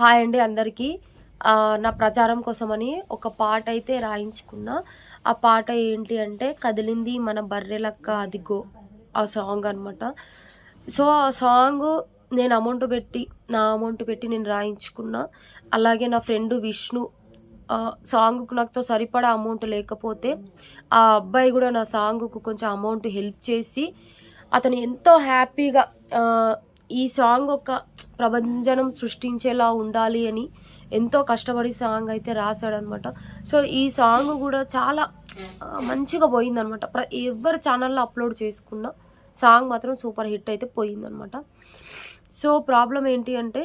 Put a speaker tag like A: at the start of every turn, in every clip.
A: Hi అండి అందరికీ. నా ప్రచారం కోసమని ఒక పాట అయితే రాయించుకున్నా. ఆ పాట ఏంటి అంటే కదిలింది మన బర్రెలక్క అదిగో ఆ సాంగ్ అనమాట సో ఆ సాంగ్ నేను అమౌంట్ పెట్టి నా అమౌంట్ పెట్టి నేను రాయించుకున్నా. అలాగే నా ఫ్రెండ్ విష్ణు సాంగ్కు నాతో సరిపడా అమౌంట్ లేకపోతే ఆ అబ్బాయి కూడా నా సాంగ్కు కొంచెం అమౌంట్ హెల్ప్ చేసి అతను ఎంతో హ్యాపీగా ఈ సాంగ్ ఒక ప్రభంజనం సృష్టించేలా ఉండాలి అని ఎంతో కష్టపడి సాంగ్ అయితే రాశాడనమాట. సో ఈ సాంగ్ కూడా చాలా మంచిగా పోయిందనమాట. ప్ర ఎవరి ఛానల్లో అప్లోడ్ చేసుకున్న సాంగ్ మాత్రం సూపర్ హిట్ అయితే పోయిందనమాట. సో ప్రాబ్లం ఏంటి అంటే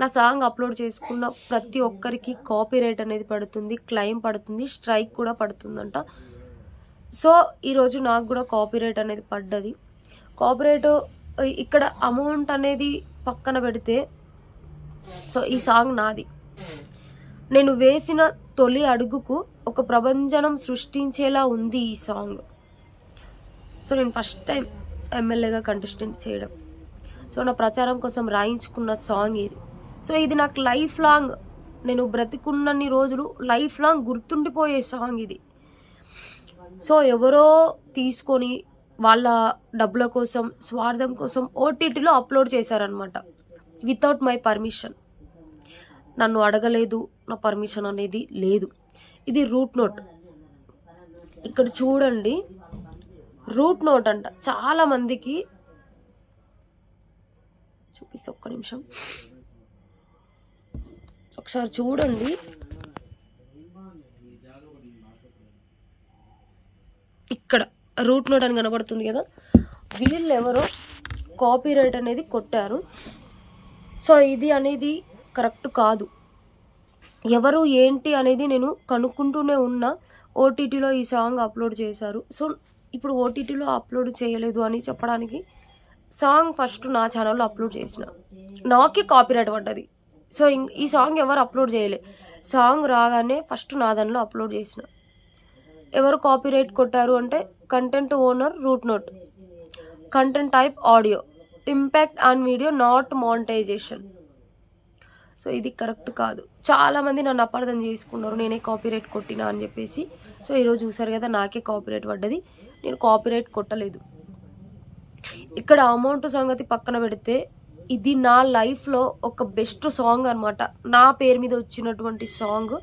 A: నా సాంగ్ అప్లోడ్ చేసుకున్న ప్రతి ఒక్కరికి కాపీ రైట్ అనేది పడుతుంది క్లెయిమ్ పడుతుంది స్ట్రైక్ కూడా పడుతుందంట. సో ఈరోజు నాకు కూడా కాపీ రైట్ అనేది పడ్డది. కాపీ రైట్ ఇక్కడ అమౌంట్ అనేది పక్కన పెడితే సో ఈ సాంగ్ నాది. నేను వేసిన తొలి అడుగుకు ఒక ప్రభంజనం సృష్టించేలా ఉంది ఈ సాంగ్ సో నేను ఫస్ట్ టైం ఎమ్మెల్యేగా కంటెస్టెంట్ చేయడం. సో నా ప్రచారం కోసం రాయించుకున్న సాంగ్ ఇది. సో ఇది నాకు లైఫ్ లాంగ్ నేను బ్రతికున్నన్ని రోజులు లైఫ్ లాంగ్ గుర్తుండిపోయే సాంగ్ ఇది. సో ఎవరో తీసుకొని వాళ్ళ డబ్బుల కోసం స్వార్థం కోసం ఓటీటీలో అప్లోడ్ చేశారనమాట వితౌట్ మై పర్మిషన్. నన్ను అడగలేదు నా పర్మిషన్ అనేది లేదు. ఇది రూట్ నోట్. ఇక్కడ చూడండి రూట్ నోట్ అంట. చాలామందికి చూపిస్తా ఒక్క నిమిషం. ఒకసారి చూడండి. ఇక్కడ. రూట్ నోట్ అని కనబడుతుంది కదా. వీళ్ళు ఎవరో కాపీ రైట్ అనేది కొట్టారు. సో ఇది అనేది కరెక్ట్ కాదు. ఎవరు ఏంటి అనేది నేను కనుక్కుంటూనే ఉన్నా. ఓటీటీలో ఈ సాంగ్ అప్లోడ్ చేశారు. సో ఇప్పుడు ఓటీటీలో అప్లోడ్ చేయలేదు అని చెప్పడానికి సాంగ్ ఫస్ట్ నా ఛానల్లో అప్లోడ్ చేసిన. నాకే కాపీరైట్ పడ్డది. సో ఇం- ఈ సాంగ్ ఎవరు అప్లోడ్ చేయలే. సాంగ్ రాగానే ఫస్ట్ నా దానిలో అప్లోడ్ చేసిన. ఎవరు కాపీరైట్ కొట్టారు అంటే content owner root note. Content type audio. Impact on video not monetization. So ఇది కరెక్ట్ కాదు. చాలామంది నన్ను అపార్థం చేసుకున్నారు నేనే కాపీరైట్ కొట్టినా అని చెప్పేసి. సో ఈరోజు చూసారు కదా నాకే కాపీరైట్ పడ్డది. నేను కాపీరైట్ కొట్టలేదు. ఇక్కడ అమౌంట్ సంగతి పక్కన పెడితే ఇది నా లైఫ్లో ఒక బెస్ట్ సాంగ్ అనమాట నా పేరు మీద వచ్చినటువంటి సాంగ్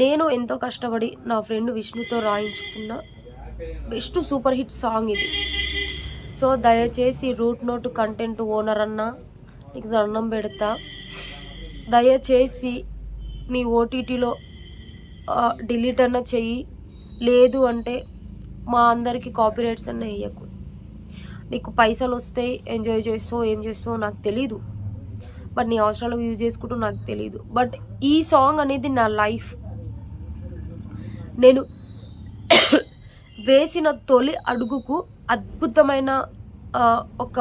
A: నేను ఎంతో కష్టపడి నా ఫ్రెండ్ విష్ణుతో రాయించుకున్న బెస్ట్ సూపర్ హిట్ సాంగ్ ఇది. సో దయచేసి రూట్ నోట్ కంటెంట్ ఓనర్ అన్న నీకు దండం పెడతా. దయచేసి నీ ఓటీటీలో డిలీట్ అన్న చెయ్యి. లేదు అంటే మా అందరికి కాపీరైట్స్ అన్న వేయకు నీకు పైసలు వస్తాయి ఎంజాయ్ చేస్తావు ఏం చేస్తావు నాకు తెలీదు. బట్ నీ అవసరాలకు యూజ్ చేసుకుంటూ నాకు తెలీదు. బట్ ఈ సాంగ్ అనేది నా లైఫ్. నేను వేసిన తొలి అడుగుకు అద్భుతమైన ఒక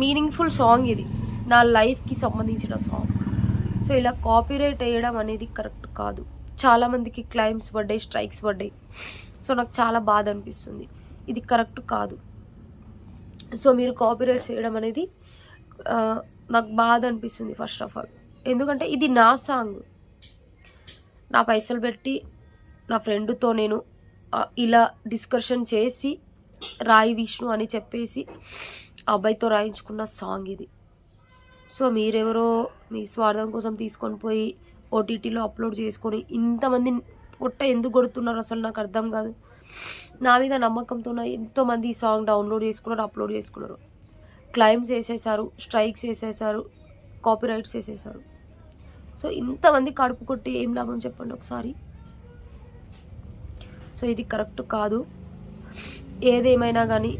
A: మీనింగ్ఫుల్ సాంగ్ ఇది. నా లైఫ్కి సంబంధించిన సాంగ్ సో ఇలా కాపీరైట్ వేయడం అనేది కరెక్ట్ కాదు. చాలామందికి క్లైమ్స్ పడ్డాయి స్ట్రైక్స్ పడ్డాయి. సో నాకు చాలా బాధ అనిపిస్తుంది. ఇది కరెక్ట్ కాదు. సో మీరు కాపీరైట్స్ వేయడం అనేది నాకు బాధ అనిపిస్తుంది ఫస్ట్ ఆఫ్ ఆల్ ఎందుకంటే ఇది నా సాంగ్ నా పైసలు పెట్టి నా ఫ్రెండ్తో నేను ఇలా డిస్కషన్ చేసి రాయి విష్ణు అని చెప్పేసి అబ్బాయితో రాయించుకున్న సాంగ్ ఇది. సో మీరెవరో మీ స్వార్థం కోసం తీసుకొని పోయి ఓటీటీలో అప్లోడ్ చేసుకొని ఇంతమంది పొట్ట ఎందుకు కొడుతున్నారు అసలు నాకు అర్థం కాదు. నా మీద నమ్మకంతో ఎంతోమంది ఈ సాంగ్ డౌన్లోడ్ చేసుకున్నారు అప్లోడ్ చేసుకున్నారు. క్లైమ్స్ వేసేసారు స్ట్రైక్స్ వేసేసారు కాపీరైట్స్ వేసేసారు సో ఇంతమంది కడుపు కొట్టి ఏం లాభం చెప్పండి ఒకసారి. సో ఇది కరెక్ట్ కాదు. ఏదేమైనా కానీ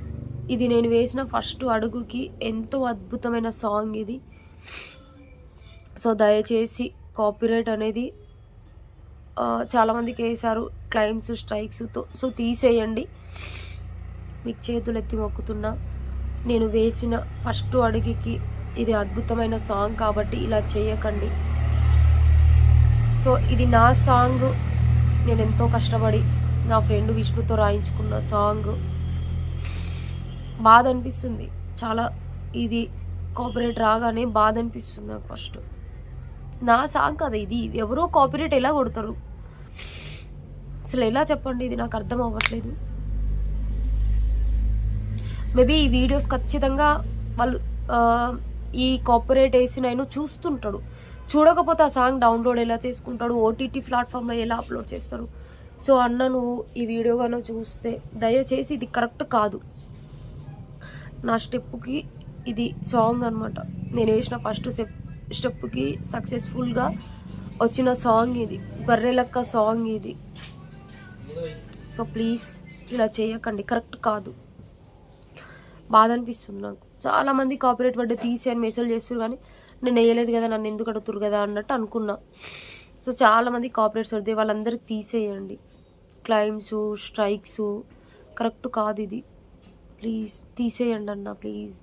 A: ఇది నేను వేసిన ఫస్ట్ అడుగుకి ఎంతో అద్భుతమైన సాంగ్ ఇది. సో దయచేసి కాపీరైట్ అనేది చాలామందికి వేశారు. క్లైమ్స్ స్ట్రైక్స్తో సో తీసేయండి. మీకు చేతులు ఎత్తి మొక్కుతున్నా నేను వేసిన ఫస్ట్ అడుగుకి ఇది అద్భుతమైన సాంగ్ కాబట్టి ఇలా చేయకండి. సో ఇది నా సాంగ్. నేను ఎంతో కష్టపడి నా ఫ్రెండ్ విష్ణుతో రాయించుకున్న సాంగ్. బాధ అనిపిస్తుంది చాలా ఇది కాపరేట్ రాగానే బాధ అనిపిస్తుంది నాకు ఫస్ట్. నా సాంగ్ కదా ఇది. ఎవరో కాపీరేట్ ఎలా కొడతారు? అసలు ఎలా చెప్పండి? ఇది నాకు అర్థం అవ్వట్లేదు. మేబీ ఈ వీడియోస్ ఖచ్చితంగా వాళ్ళు ఈ కాపరేట్ వేసి ఆయన చూస్తుంటాడు. చూడకపోతే ఆ సాంగ్ డౌన్లోడ్ ఎలా చేసుకుంటాడు? ఓటీటీ ప్లాట్ఫామ్లో ఎలా అప్లోడ్ చేస్తారు? సో అన్న నువ్వు ఈ వీడియో కనుక చూస్తే దయచేసి ఇది కరెక్ట్ కాదు. నా స్టెప్కి ఇది సాంగ్ అనమాట నేను వేసిన ఫస్ట్ స్టెప్ స్టెప్కి సక్సెస్ఫుల్గా వచ్చిన సాంగ్ ఇది. బర్రెలక్క సాంగ్ ఇది. సో ప్లీజ్ ఇలా చేయకండి కరెక్ట్ కాదు. బాధ అనిపిస్తుంది నాకు. చాలా మంది కాపరేట్ పడ్డ తీసి అని మెసేజ్ చేస్తారు కానీ నేను వేయలేదు కదా నన్ను ఎందుకు అడుగుతారు కదా అన్నట్టు అనుకున్నా. సో చాలామంది కాపరేట్స్ పడితే వాళ్ళందరికి తీసేయండి. Claims strikes. కరెక్ట్ కాదు ఇది. ప్లీజ్ తీసేయండి అన్న ప్లీజ్.